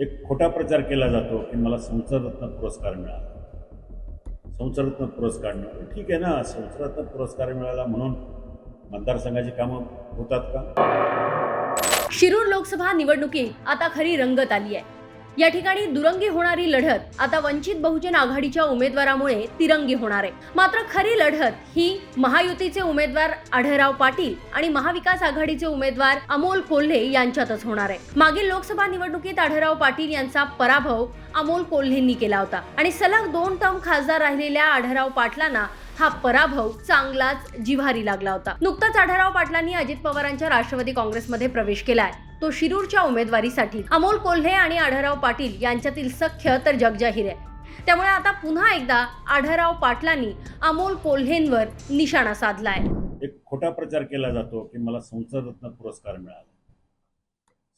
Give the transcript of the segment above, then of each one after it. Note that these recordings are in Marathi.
एक खोटा प्रचार केला जातो की मला संसदरत्न पुरस्कार मिळाला. संसदरत्न पुरस्कार मिळाला. ठीक आहे ना संसदरत्न पुरस्कार मिळाला म्हणून मतदारसंघाची कामं होतात का? शिरूर लोकसभा निवडणुकीत आता खरी रंगत आली आहे. या ठिकाणी दुरंगी होणारी लढत आता वंचित बहुजन आघाडीच्या उमेदवारामुळे तिरंगी होणार आहे. मात्र खरी लढत ही महायुतीचे उमेदवार आढळराव पाटील आणि महाविकास आघाडीचे उमेदवार अमोल कोल्हे यांच्यातच होणार आहे. मागील लोकसभा निवडणुकीत आढळराव पाटील यांचा पराभव अमोल कोल्हेंनी केला होता आणि सलग दोन टर्म खासदार राहिलेल्या आढळराव पाटलांना हा पराभव चांगलाच जिव्हारी लागला होता. नुकताच आढळराव पाटलांनी अजित पवारांच्या राष्ट्रवादी काँग्रेसमध्ये प्रवेश केलाय. तो शिरूरच्या उमेदवारीसाठी. अमोल कोल्हे आणि आढळराव पाटील यांच्यातील सख्य तर जगजाहीर आहे. त्यामुळे आता पुन्हा एकदा आढळराव पाटलांनी अमोल कोल्हेंवर निशाणा साधलाय. एक खोटा प्रचार केला जातो की मला संसदरत्न पुरस्कार मिळाला.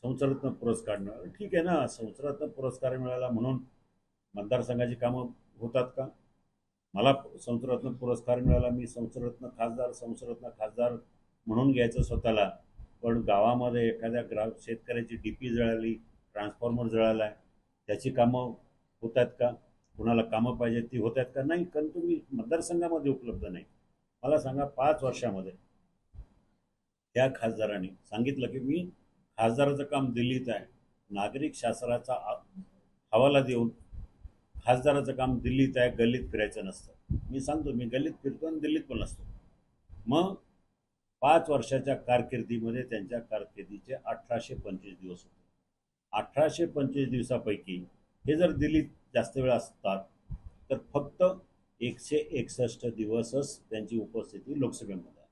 संसदरत्न पुरस्कार मिळाला. ठीक आहे ना संसदरत्न पुरस्कार मिळाला म्हणून मतदारसंघाची कामं होतात का? मला संसदरत्न पुरस्कार मिळाला मी संसदरत्न खासदार संसदरत्न खासदार म्हणून घ्यायचं स्वतःला. पण गावामध्ये एखाद्या ग्रा शेतकऱ्याची डी पी जळाली ट्रान्सफॉर्मर जळाला आहे त्याची कामं होत आहेत का? कुणाला कामं पाहिजे ती होत आहेत का? नाही कारण तुम्ही मतदारसंघामध्ये उपलब्ध नाही. मला सांगा पाच वर्षामध्ये. त्या खासदारांनी सांगितलं की मी खासदाराचं काम दिल्लीत आहे. नागरिक शासनाचा हवाला देऊन खासदाराचं काम दिल्लीत आहे गल्लीत फिरायचं नसतं. मी सांगतो मी गल्लीत फिरतो आणि दिल्लीत पण नसतो. मग पाच वर्षाच्या कारकिर्दीमध्ये त्यांच्या कारकिर्दीचे अठराशे पंचवीस दिवस होते. अठराशे पंचवीस दिवसापैकी हे जर दिल्लीत जास्त वेळ असतात तर फक्त एकशे एकसष्ट दिवसच त्यांची उपस्थिती लोकसभेमध्ये आहे.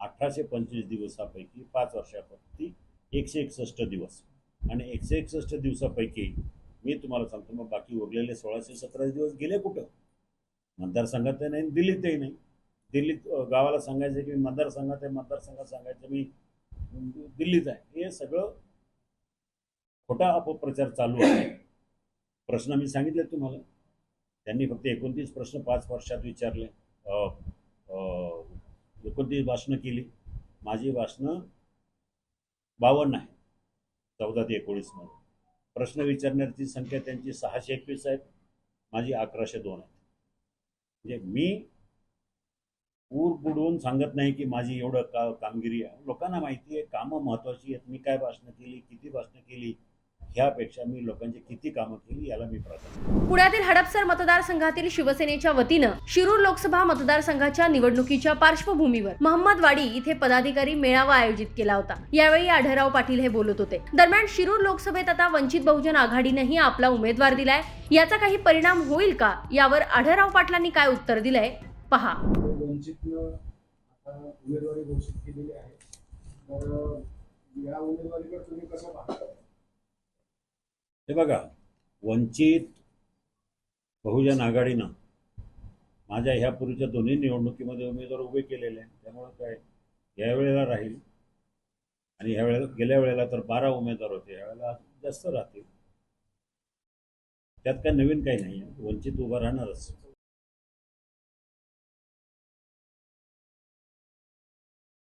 अठराशे पंचवीस दिवसापैकी पाच वर्षापैकी एकशे एकसष्ट दिवस. आणि एकशे एकसष्ट दिवसापैकी मी तुम्हाला सांगतो मग बाकी उरलेले सोळाशे सतराशे दिवस गेले कुठं? मतदारसंघातही नाही दिल्लीतही नाही. दिल्लीत गावाला सांगायचं की मी मतदारसंघात आहे मतदारसंघात सांगायचं मी दिल्लीत आहे. हे सगळं खोटा अपप्रचार चालू आहे. प्रश्न मी सांगितले तुम्हाला. त्यांनी फक्त एकोणतीस प्रश्न पाच वर्षात विचारले. एकोणतीस भाषणं केली. माझी भाषणं बावन्न आहे. चौदा ते एकोणीसमध्ये प्रश्न विचारण्याची संख्या त्यांची सहाशे एकवीस आहेत. माझी अकराशे दोन आहे म्हणजे मी ऊर बुडवून सांगत नाही की माझी एवढं का कामगिरी आहे. लोकांना माहिती आहे कामं महत्त्वाची आहेत. मी काय भाषणं केली किती भाषणं केली ह्यापेक्षा मी लोकांची किती कामं केली याला मी प्राधान्य पुण्यातील हडपसर मतदारसंघातील शिवसेनेच्या वतीनं शिरूर लोकसभा मतदारसंघाच्या निवडणुकीच्या पार्श्वभूमीवर महम्मदवाडी इथे पदाधिकारी मेळावा आयोजित केला होता. यावेळी आढळराव पाटील हे बोलत होते. दरम्यान शिरूर लोकसभेत आता वंचित बहुजन आघाडीनेही आपला उमेदवार दिलाय. याचा काही परिणाम होईल का? यावर आढळराव पाटलांनी काय उत्तर दिलंय? पहा. वंचितनं आता उमेदवारी घोषित केलेली आहे. तर या उमेदवारीकडे तुम्ही कसं पाहता? हे बघा वंचित बहुजन आघाडीनं माझ्या ह्यापूर्वीच्या दोन्ही निवडणुकीमध्ये उमेदवार उभे केलेले आहेत. त्यामुळं काय यावेळेला राहील आणि ह्या वेळेला गेल्या वेळेला तर बारा उमेदवार होते. यावेळेला जास्त राहतील. त्यात काय नवीन काही नाही आहे वंचित उभा राहणारच.